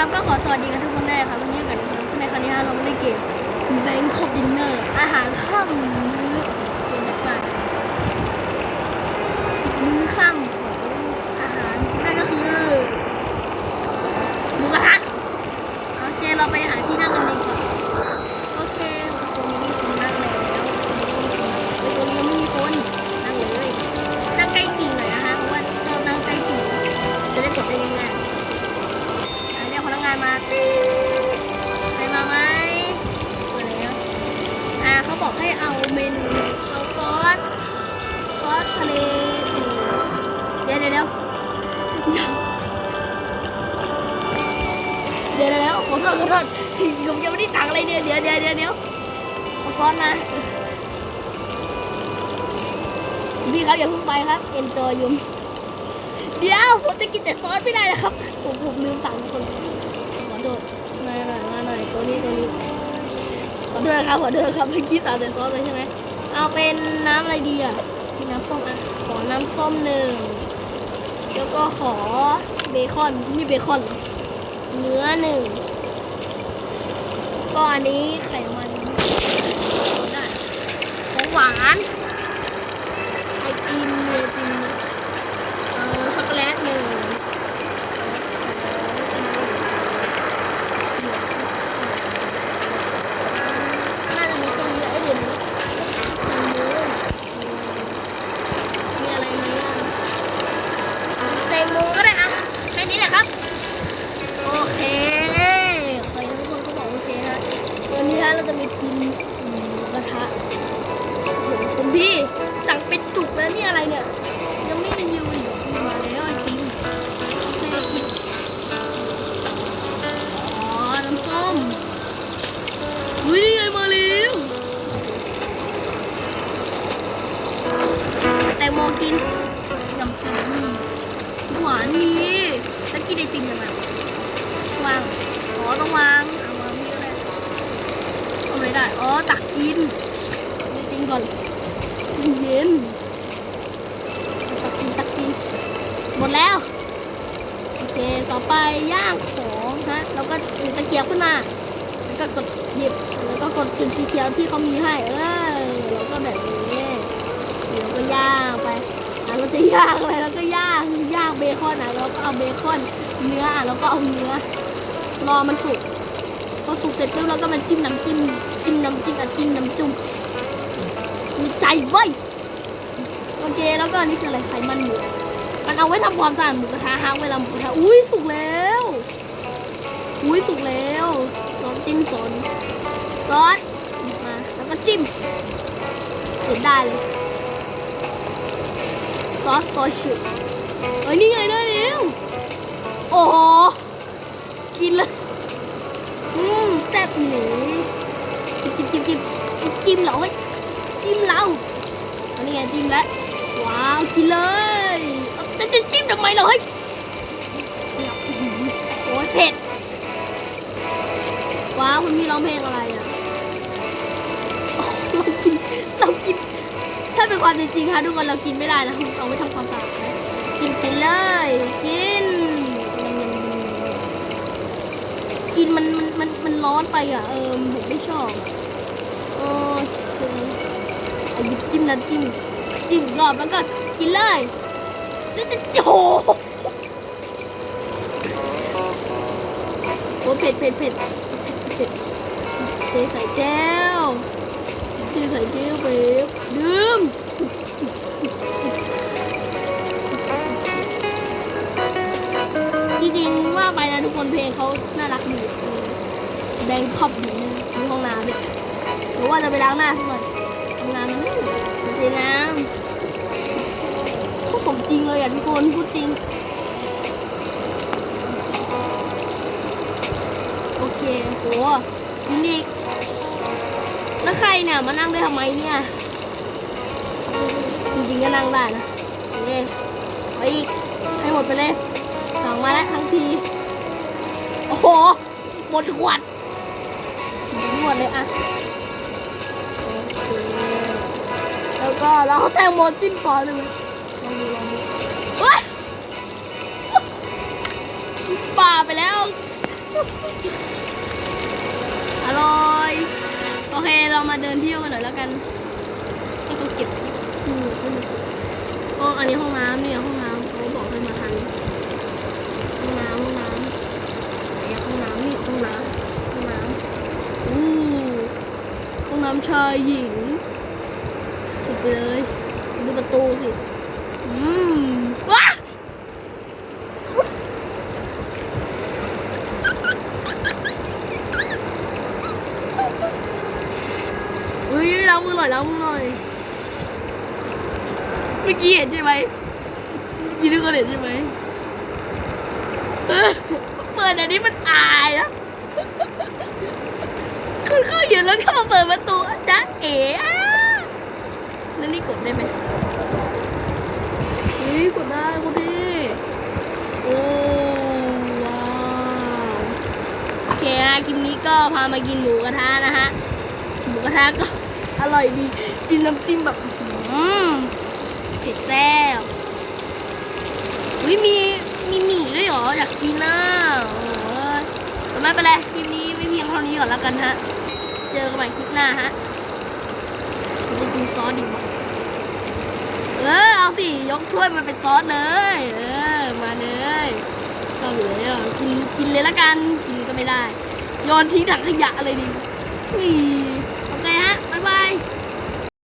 ครับ ก็ขอสวัสดีกันทุกคนแรกครับวันนี้กันนะครับซึ่งในครั้งนี้เราไม่ได้เกมแบงค์คอบดินเนอร์อาหารค่ำมื้อเย็นมากมื้อข้าม ผมยังไม่ได้สั่งอะไรเนี่ยเดี๋ยวเดี๋ยวเดี๋ยวเดี๋ยวเอาซอสมาพี่ครับอย่าเพิ่งไปครับ enjoy อยุ่เดี๋ยวผมจะกินแต่ซอสไม่ได้นะครับผมผมลืมสั่งคนขอโทษมาหน่อยมาหน่อยตัวนี้ตัวนี้ขอโทษครับขอโทษครับเมื่อกี้สั่งแต่ซอสเลยใช่ไหมเอาเป็นน้ำอะไรดีอะมีน้ำส้มอะขอน้ำส้มหนึ่งแล้วก็ขอเบคอนนี่เบคอนเนื้อหนึ่ง ก็อันนี้ไขมันได้ของหวานไอติมเนยติม ตักกินไอติมก่อนเย็นตักกินตักกินหมดแล้วโอเคต่อไปย่างของฮะแล้วก็ตะเกียบขึ้นมาแล้วก็กดหยิบแล้วก็กดจุดสีเขียวที่เขามีให้เออแล้วก็แบบนี้เดี๋ยวก็ย่างไปเราจะย่างอะไรแล้วก็ย่างย่างเบคอนอะเราก็เอาเบคอนเนื้ออะแล้วก็เอาเนื้อรอมันสุก พอสุกเสร็จปุ๊บเราก็มาจิ้มน้ำจิ้มจิ้มน้ำจิ้มอะจิ้มน้ำจุ่มมีใจเว้ยโอเคแล้วก็อันนี่คืออะไรไขมันหมูมันเอาไว้ทำความสะอาดหมูกระทะฮะเวลาหมูกระทะอุ้ยสุกแล้วอุ้ยสุกแล้วลองจิ้มสนซอสหยิบมาแล้วก็จิ้มเห็นได้เลยซอสซอยชุดเฮ้ยนี่ไงได้แล้วโอ้โหกินเลย แซ่บหนีจิ้มจิ้มจิ้มจิ้มจิ้มเหรอเฮ้ยจิ้มเราอันนี้ไงจิ้มแล้วว้าวกินเลยจะจะจิ้มทำไมเหรอเฮ้ยเนี่ยโอ้ยเผ็ดว้าวคุณพี่ร้องเพลงอะไรอะเรากินเรากินถ้าเป็นความจริงค่ะทุกคนเรากินไม่ได้นะเอาไว้ทำความสะอาดนกินไปเลยกิน กินมันมันมันมันร้อนไปอะเออผมไม่ชอบโอ้คือเอาหยิบจิ้มน้ำจิ้มจิ้มกรอบแล้วก็กินเลยจะจะโอ้โหโอ้เผ็ดเผ็ดเผ็ดเทใส่แก้วเทใส่แก้วไปดื่มจริงๆว่าไปนะทุกคนเพลงเขาน่ารัก แบงคอบอยู่ในห้องน้ำเนี่ยหรือว่าจะไปล้างหน้าสักหน่อยห้องน้ำนี่เทน้ำเขาผมจริงเลยอะทุกคนพูดจริง โอเคโหยินดีแล้วใครเนี่ยมานั่งได้ทำไมเนี่ย จริงๆก็นั่งได้นะโอเคไปอีกให้หมดไปเลยสั่งมาแล้วทั้งที โอ้โห หมดขวด มดเลยอะโอเคแล้วก็เราเอาแตงโมจิ้มก่อนเลยไหมลองดูลองดูเฮ้ยป่าไปแล้ว อร่อย โอเค เรามาเดินเที่ยวกันหน่อยแล้วกันให้เขาเก็บอืมอืมอ๋ออันนี้ห้องน้ำเนี่ยห้องน้ำเขาบอกให้มาทางห้องน้ำห้องน้ำไหนอะห้องน้ำนี่ห้องน้ำห้องน้ำอู้ห้องน้ำชายหญิง สุดไปเลยดูประตูสิ อืมว้าอุ้ยล้างมือหน่อยล้างมือหน่อยเมื่อกี้เห็นใช่ไหมเมื่อกี้ทุกคนเห็นใช่ไหมเปิดอันนี้มันอายนะคุณเข้าอยู่แล้วเข้ามาเปิดประตู อ๋อะแล้วนี่กดได้ไหมเฮ้ยกดได้กดดิโอ้ว้าวโอเคนะคลิปนี้ก็พามากินหมูกระทะนะฮะหมูกระทะก็อร่อยดีกินน้ำจิ้มแบบอืมเผ็ดแซ่บอุ้ยมีมีหมี่ด้วยเหรออยากกินนะโอ้โหแต่ไม่เป็นไรคลิปนี้ไม่เพียงเท่านี้ก่อนแล้วกันฮะ เจอกันใหม่คลิปหน้าฮะ กินซอสดีมั้เออเอาสิยกถ้วยมันเป็นซอสเลย เออมาเลยก็เหลือเนี่ยกินกินเลยละกันกินก็ไม่ได้โยนทิ้งถังขยะเลยดินี่โอเคฮะบ๊ายบาย